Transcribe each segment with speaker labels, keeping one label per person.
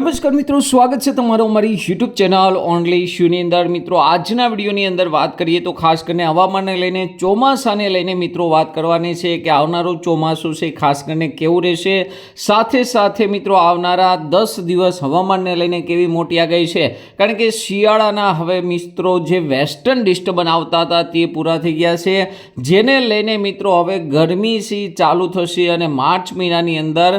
Speaker 1: નમસ્કાર મિત્રો, સ્વાગત છે તમારો અમારી યુટ્યુબ ચેનલ ઓનલી શ્યુની અંદર. મિત્રો, આજના વિડીયોની અંદર વાત કરીએ તો ખાસ કરીને હવામાનને લઈને, ચોમાસાને લઈને મિત્રો વાત કરવાની છે કે આવનારું ચોમાસું છે, ખાસ કરીને કેવું રહેશે? સાથે સાથે મિત્રો, આવનારા દસ દિવસ હવામાનને લઈને કેવી મોટી આગાહી છે? કારણ કે શિયાળાના હવે મિત્રો જે વેસ્ટર્ન ડિસ્ટર્બન આવતા હતા તે પૂરા થઈ ગયા છે. જેને લઈને મિત્રો, હવે ગરમી સી ચાલુ થશે અને માર્ચ મહિનાની અંદર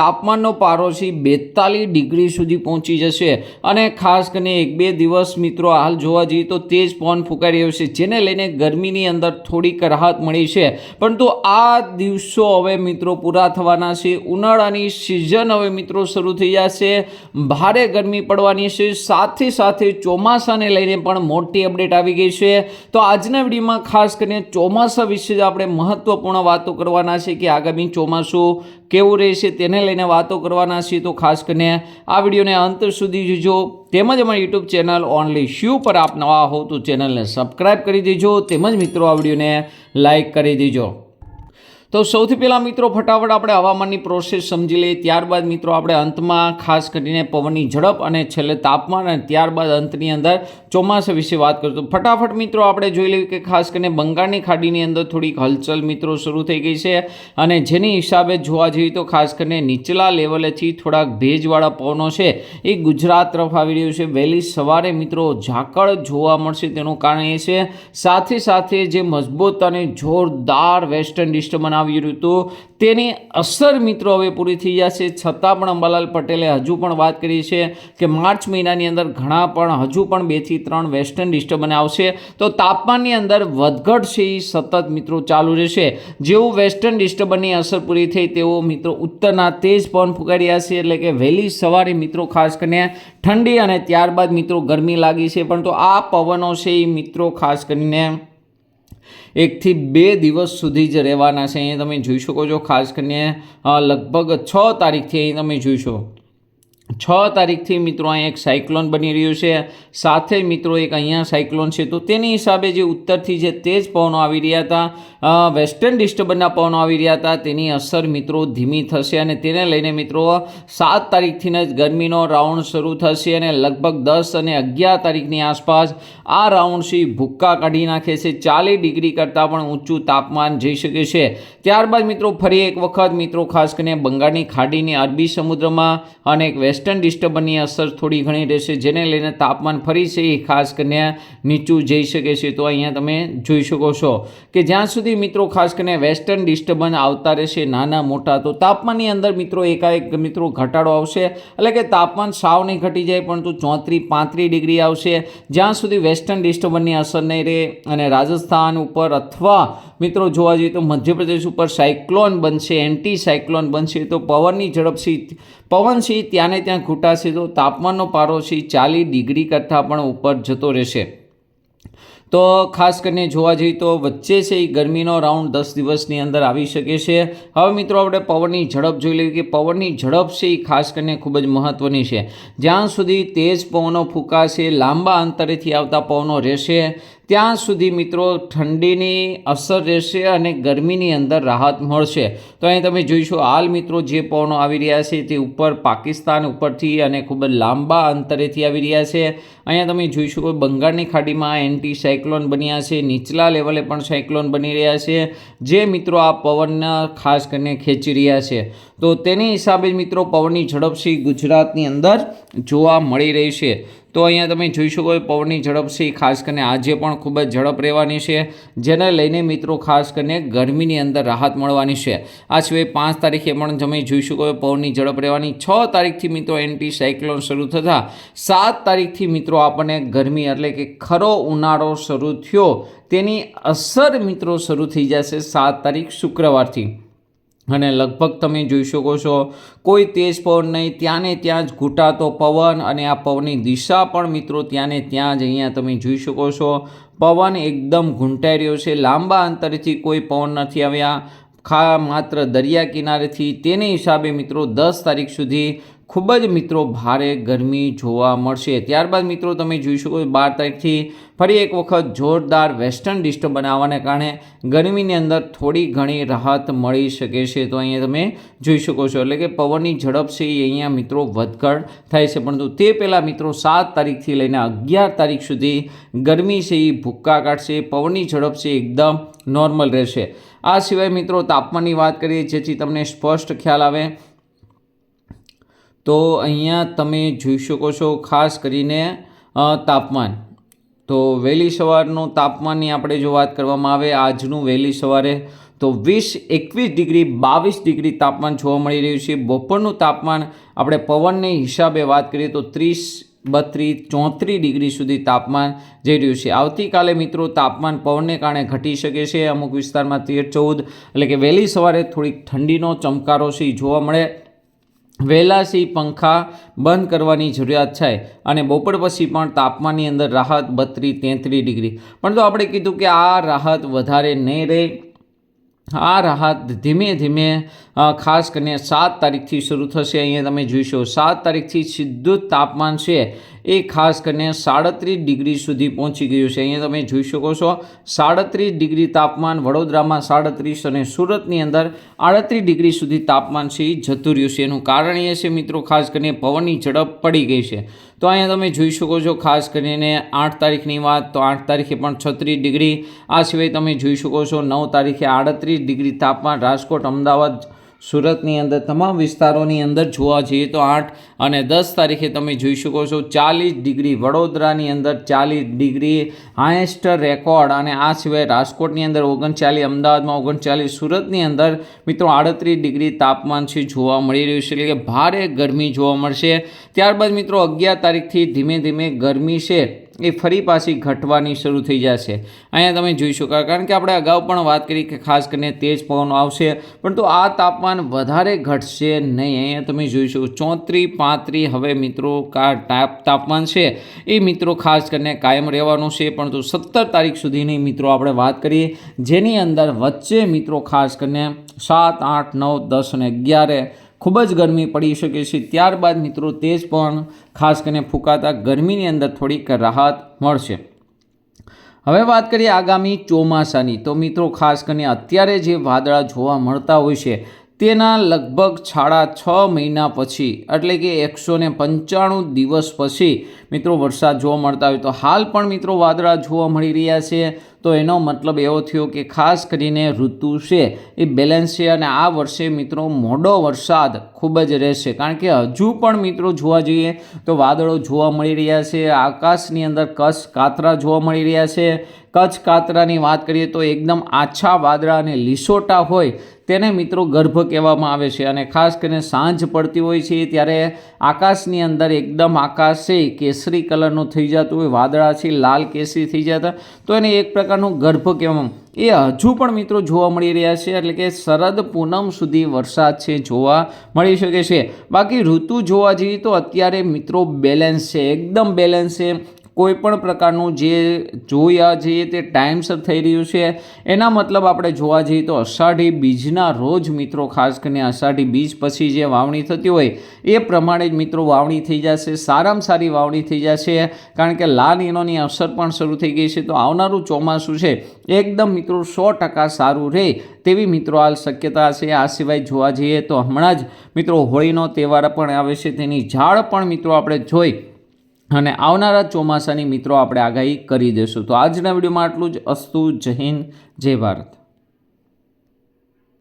Speaker 1: તાપમાનનો પારો છે બેતાલીસ ડિગ્રી સુધી પહોંચી જશે. અને ખાસ કરીને એક બે દિવસ મિત્રો હાલ જોવા જઈએ તો તેજ પવન ફૂંકાઈ રહ્યો છે, જેને લઈને ગરમીની અંદર થોડીક રાહત મળી છે. પરંતુ આ દિવસો હવે મિત્રો પૂરા થવાના છે. ઉનાળાની સિઝન હવે મિત્રો શરૂ થઈ જશે. ભારે ગરમી પડવાની છે. સાથે સાથે ચોમાસાને લઈને પણ મોટી અપડેટ આવી ગઈ છે. તો આજના વિડીયોમાં ખાસ કરીને ચોમાસા વિશે જ આપણે મહત્વપૂર્ણ વાતો કરવાના છે કે આગામી ચોમાસું કેવું રહેશે તેને લઈને વાતો કરવાના છીએ. તો ખાસ કરીને આ વિડીયોને અંત સુધી જોજો. તેમજ અમારી યુટ્યુબ ચેનલ ઓનલી શ્યુ પર આપ નવા હો તો ચેનલને સબસ્ક્રાઈબ કરી દેજો. તેમજ મિત્રો, આ વિડીયોને લાઈક કરી દેજો. તો સૌથી પહેલાં મિત્રો ફટાફટ આપણે હવામાનની પ્રોસેસ સમજી લઈએ. ત્યારબાદ મિત્રો આપણે અંતમાં ખાસ કરીને પવનની ઝડપ અને છેલ્લે તાપમાન અને ત્યારબાદ અંતની અંદર ચોમાસા વિશે વાત કરીશું તો ફટાફટ મિત્રો આપણે જોઈ લઈએ કે ખાસ કરીને બંગાળની ખાડીની અંદર થોડીક હલચલ મિત્રો શરૂ થઈ ગઈ છે અને જેની હિસાબે જોવા જઈએ તો ખાસ કરીને નીચલા લેવલેથી થોડાક ભેજવાળા પવનો છે એ ગુજરાત તરફ આવી રહ્યું છે. વહેલી સવારે મિત્રો ઝાકળ જોવા મળશે તેનું કારણ એ છે સાથે સાથે જે મજબૂત અને જોરદાર વેસ્ટર્ન ડિસ્ટર્બન આવી રહ્યું હતું તેની અસર મિત્રો હવે પૂરી થઈ જશે છતાં પણ અંબાલાલ પટેલે હજુ પણ વાત કરી છે કે માર્ચ મહિનાની અંદર ઘણા પણ, હજુ પણ બેથી ત્રણ વેસ્ટર્ન ડિસ્ટર્બન્સ આવશે. તો તાપમાનની અંદર વધઘટ છે એ સતત મિત્રો ચાલુ રહેશે. જેવું વેસ્ટર્ન ડિસ્ટર્બનની અસર પૂરી થઈ તેવો મિત્રો ઉત્તરના તેજ પવન ફૂંકાડ્યા છે. એટલે કે વહેલી સવારે મિત્રો ખાસ કરીને ઠંડી અને ત્યારબાદ મિત્રો ગરમી લાગી છે. પરંતુ આ પવનો છે એ મિત્રો ખાસ કરીને એકથી બે દિવસ સુધી જ રહેવાના છે. અહીંયા તમે જોઈ શકો છો, ખાસ કરીને લગભગ છ તારીખથી અહીં તમે જોઈશો છ તારીખથી મિત્રો અહીં એક સાયક્લોન બની રહ્યું છે. સાથે મિત્રો એક અહીંયા સાયક્લોન છે. તો તેની હિસાબે જે ઉત્તરથી જે તેજ પવનો આવી રહ્યા હતા વેસ્ટર્ન ડિસ્ટર્બન્સના પવનો આવી રહ્યા હતા, તેની અસર મિત્રો ધીમી થશે અને તેને લઈને મિત્રો સાત તારીખથી જ ગરમીનો રાઉન્ડ શરૂ થશે અને લગભગ દસ અને અગિયાર તારીખની આસપાસ આ રાઉન્ડ છે ભૂક્કા કાઢી નાખે છે. ચાલીસ ડિગ્રી કરતાં પણ ઊંચું તાપમાન જઈ શકે છે. ત્યારબાદ મિત્રો ફરી એક વખત મિત્રો ખાસ કરીને બંગાળની ખાડીની અરબી સમુદ્રમાં અને એક વેસ્ટર્ન ડિસ્ટર્બનની અસર થોડી ઘણી રહેશે, જેને લઈને તાપમાન ફરી છે. એ ખાસ કરીને નીચું જઈ શકે છે. તો અહીંયા તમે જોઈ શકો છો કે જ્યાં સુધી મિત્રો ખાસ કરીને વેસ્ટર્ન ડિસ્ટર્બન આવતા રહેશે, નાના મોટા, તો તાપમાનની અંદર મિત્રો એકાએક મિત્રો ઘટાડો આવશે. એટલે કે તાપમાન સાવ નહીં ઘટી જાય પરંતુ ચોત્રીસ, પાંત્રીસ ડિગ્રી આવશે. જ્યાં સુધી વેસ્ટર્ન ડિસ્ટર્બનની અસર નહીં રહે અને રાજસ્થાન ઉપર અથવા મિત્રો, જોવા જઈએ તો મધ્યપ્રદેશ ઉપર સાયક્લોન બનશે એન્ટી સાયક્લોન બનશે, તો પવનની ઝડપથી પવન છે ત્યાંને ત્યાં ઘૂંટાશે, તો તાપમાનનો પારો છે ચાલીસ ડિગ્રી કરતાં પણ ઉપર જતો રહેશે. તો ખાસ કરીને જોવા જઈએ તો વચ્ચે છે એ ગરમીનો રાઉન્ડ દસ દિવસની અંદર આવી શકે છે. હવે મિત્રો, આપણે પવનની ઝડપ જોઈ લઈએ કે પવનની ઝડપ છે એ ખાસ કરીને ખૂબ જ મહત્ત્વની છે. જ્યાં સુધી તેજ પવનો ફૂંકાશે, લાંબા અંતરેથી આવતા પવનો રહેશે ત્યાં સુધી મિત્રો ઠંડીની અસર રહેશે અને ગરમીની અંદર રાહત મળશે. તો અહીં તમે જોઈશું, હાલ મિત્રો જે પવનો આવી રહ્યા છે તે ઉપર પાકિસ્તાન ઉપરથી અને ખૂબ જ લાંબા અંતરેથી આવી રહ્યા છે. અહીંયા તમે જોઈશું કે બંગાળની ખાડીમાં એન્ટી સાયક્લોન બન્યા છે, નીચલા લેવલે પણ સાયક્લોન બની રહ્યા છે, જે મિત્રો આ પવનના ખાસ કરીને ખેંચી રહ્યા છે. તો તેની હિસાબે મિત્રો પવનની ઝડપ ગુજરાતની અંદર જોવા મળી રહી છે. તો અહીંયા તમે જોઈ શકો પવનની ઝડપ છે. ખાસ કરીને આજે પણ ખૂબ જ ઝડપ રહેવાની છે. જેને લઈને મિત્રો ખાસ કરીને ગરમીની અંદર રાહત મળવાની છે. આ સિવાય પાંચ તારીખે પણ તમે જોઈ શકો પવનની ઝડપ રહેવાની. છ તારીખથી મિત્રો એન્ટી સાયક્લોન શરૂ થતાં સાત તારીખથી મિત્રો આપણને ગરમી એટલે કે ખરો ઉનાળો શરૂ થયો. તેની અસર મિત્રો શરૂ થઈ જશે સાત તારીખ શુક્રવારથી. અને લગભગ તમે જોઈ શકો છો, કોઈ તેજ પવન નહીં ત્યાં ને ત્યાં જ ઘૂંટાતો પવન અને આ પવનની દિશા પણ મિત્રો ત્યાં ને ત્યાં જ અહીંયા તમે જોઈ શકો છો. પવન એકદમ ઘૂંટાઈ રહ્યો છે, લાંબા અંતરેથી કોઈ પવન નથી આવ્યા. ખા માત્ર દરિયા કિનારેથી, તેને હિસાબે મિત્રો દસ તારીખ સુધી ખૂબ જ મિત્રો ભારે ગરમી જોવા મળશે. ત્યારબાદ મિત્રો તમે જોઈ શકો બાર તારીખથી ફરી એક વખત જોરદાર વેસ્ટર્ન ડિસ્ટર્બ બનાવવાને કારણે ગરમીની અંદર થોડી ઘણી રાહત મળી શકે છે. તો અહીંયા તમે જોઈ શકો છો એટલે કે પવનની ઝડપ છે એ અહીંયા મિત્રો વધઘટ થાય છે. પરંતુ તે પહેલાં મિત્રો સાત તારીખથી લઈને અગિયાર તારીખ સુધી ગરમી છે એ ભૂક્કા કાઢશે. પવનની ઝડપ છે એકદમ નોર્મલ રહેશે. આ સિવાય મિત્રો તાપમાનની વાત કરીએ જેથી તમને સ્પષ્ટ ખ્યાલ આવે તો અહીંયા તમે જોઈ શકો છો ખાસ કરીને તાપમાન. તો વહેલી સવારનું તાપમાનની આપણે જો વાત કરવામાં આવે, આજનું વહેલી સવારે, તો વીસ એકવીસ ડિગ્રી, બાવીસ ડિગ્રી તાપમાન જોવા મળી રહ્યું છે. બપોરનું તાપમાન આપણે પવનને હિસાબે વાત કરીએ તો ત્રીસ, બત્રીસ, ચોત્રીસ ડિગ્રી સુધી તાપમાન જઈ રહ્યું છે. આવતીકાલે મિત્રો તાપમાન પવનને કારણે ઘટી શકે છે. અમુક વિસ્તારમાં તેર, ચૌદ, એટલે કે વહેલી સવારે થોડીક ઠંડીનો ચમકારો છે જોવા મળે. વહેલાસી પંખા બંધ કરવાની જરૂરિયાત છે અને બપોર પછી પણ તાપમાનની અંદર રાહત બત્રીસ તેત્રીસ ડિગ્રી. પણ તો આપણે કીધું કે આ રાહત વધારે નહીં રહે. આ રાહત ધીમે ધીમે ખાસ કરીને સાત તારીખથી શરૂ થશે. અહીંયા તમે જોઈશો સાત તારીખથી સીધું જ તાપમાન છે. એ ખાસ કરીને સાડત્રીસ ડિગ્રી સુધી પહોંચી ગયું છે. અહીંયા તમે જોઈ શકો છો, સાડત્રીસ ડિગ્રી તાપમાન વડોદરામાં સાડત્રીસ અને સુરતની અંદર આડત્રીસ ડિગ્રી સુધી તાપમાન છે, એ જતું રહ્યું છે. એનું કારણ એ છે મિત્રો, ખાસ કરીને પવનની ઝડપ પડી ગઈ છે. તો અહીંયા તમે જોઈ શકો છો, ખાસ કરીને આઠ તારીખની વાત, તો આઠ તારીખે પણ છત્રીસ ડિગ્રી. આ સિવાય તમે જોઈ શકો છો, નવ તારીખે આડત્રીસ ડિગ્રી તાપમાન રાજકોટ, અમદાવાદ સુરતની અંદર તમામ વિસ્તારોની અંદર જોવા જઈએ તો આઠ અને દસ તારીખે તમે જોઈ શકો છો ચાલીસ ડિગ્રી વડોદરાની અંદર ચાલીસ ડિગ્રી હાઈએસ્ટ રેકોર્ડ અને આ સિવાય રાજકોટની અંદર ઓગણચાલીસ, અમદાવાદમાં ઓગણચાલીસ, સુરતની અંદર મિત્રો આડત્રીસ ડિગ્રી તાપમાન છે જોવા મળી રહ્યું છે એટલે કે ભારે ગરમી જોવા મળશે. ત્યારબાદ મિત્રો અગિયાર તારીખથી ધીમે ધીમે ગરમી છે. એ ફરી પાછી ઘટવાની શરૂ થઈ જશે. અહીંયા તમે જોઈ શકો કારણ કે આપણે અગાઉ પણ વાત કરી કે ખાસ કરીને તેજ પવન આવશે, પરંતુ આ તાપમાન વધારે ઘટશે નહીં. અહીંયા તમે જોઈ શકો ચોત્રીસ પાંત્રીસ હવે મિત્રો કા ટાપ, તાપમાન છે, એ મિત્રો ખાસ કરીને કાયમ રહેવાનું છે, પરંતુ સત્તર તારીખ સુધીની મિત્રો આપણે વાત કરીએ, જેની અંદર વચ્ચે મિત્રો ખાસ કરીને સાત, આઠ, નવ, દસ અને અગિયારે ખૂબ જ ગરમી પડી શકે છે. ત્યારબાદ મિત્રો તેજ પણ ખાસ કરીને ફૂંકાતા ગરમીની અંદર થોડીક રાહત મળશે. હવે વાત કરીએ આગામી ચોમાસાની. તો મિત્રો ખાસ કરીને અત્યારે જે વાદળા જોવા મળતા હોય છે, તેના લગભગ સાડા છ મહિના પછી, એટલે કે એકસો પંચાણું દિવસ પછી મિત્રો, વરસાદ જોવા મળતા હોય તો હાલ પણ મિત્રો વાદળા જોવા મળી રહ્યા છે. તો એનો મતલબ એવો થયો કે ખાસ કરીને ઋતુ છે એ બેલેન્સ છે અને આ વર્ષે મિત્રો મોડો વરસાદ ખૂબ જ રહેશે. કારણ કે હજુ પણ મિત્રો જોવા જઈએ તો વાદળો જોવા મળી રહ્યા છે, આકાશની અંદર કચ્છ કાતરા જોવા મળી રહ્યા છે. કચ્છ કાતરાની વાત કરીએ તો એકદમ આછા વાદળા અને લીસોટા હોય તેને મિત્રો ગર્ભ કહેવામાં આવે છે અને ખાસ કરીને સાંજ પડતી હોય છે ત્યારે આકાશની અંદર એકદમ આકાશ એ કેસરી કલરનું થઈ જતું હોય વાદળા છે લાલ કેસરી થઈ જતા, તો એને એક પ્રકારનું ગર્ભ કહેવામાં એ હજુ પણ મિત્રો જોવા મળી રહ્યા છે, એટલે કે શરદ પૂનમ સુધી વરસાદ છે, જોવા મળી શકે છે. બાકી ઋતુ જોવા જઈએ તો અત્યારે મિત્રો બેલેન્સ છે, એકદમ બેલેન્સ છે. કોઈ પણ પ્રકારનું જે જોયા જઈએ તે ટાઈમસર થઈ રહ્યું છે, એના મતલબ આપણે જોવા જઈએ તો અષાઢી બીજના રોજ મિત્રો, ખાસ કરીને અષાઢી બીજ પછી જે વાવણી થતી હોય, એ પ્રમાણે જ મિત્રો વાવણી થઈ જશે, સારામાં સારી વાવણી થઈ જશે, કારણ કે લાલ ઈનોની અસર પણ શરૂ થઈ ગઈ છે, તો આવનારું ચોમાસું છે, એકદમ મિત્રો સો ટકા સારું રહે તેવી મિત્રો હાલ શક્યતા છે. આ સિવાય જોવા જઈએ તો હમણાં જ મિત્રો હોળીનો તહેવાર પણ આવે છે, તેની ઝાડ પણ મિત્રો આપણે જોઈ અને આવનારા ચોમાસાની મિત્રો આપણે આગાહી કરી દઈશું. તો આજના વિડીયોમાં આટલું જ. અસ્તુ, જય હિન્દ, જય ભારત.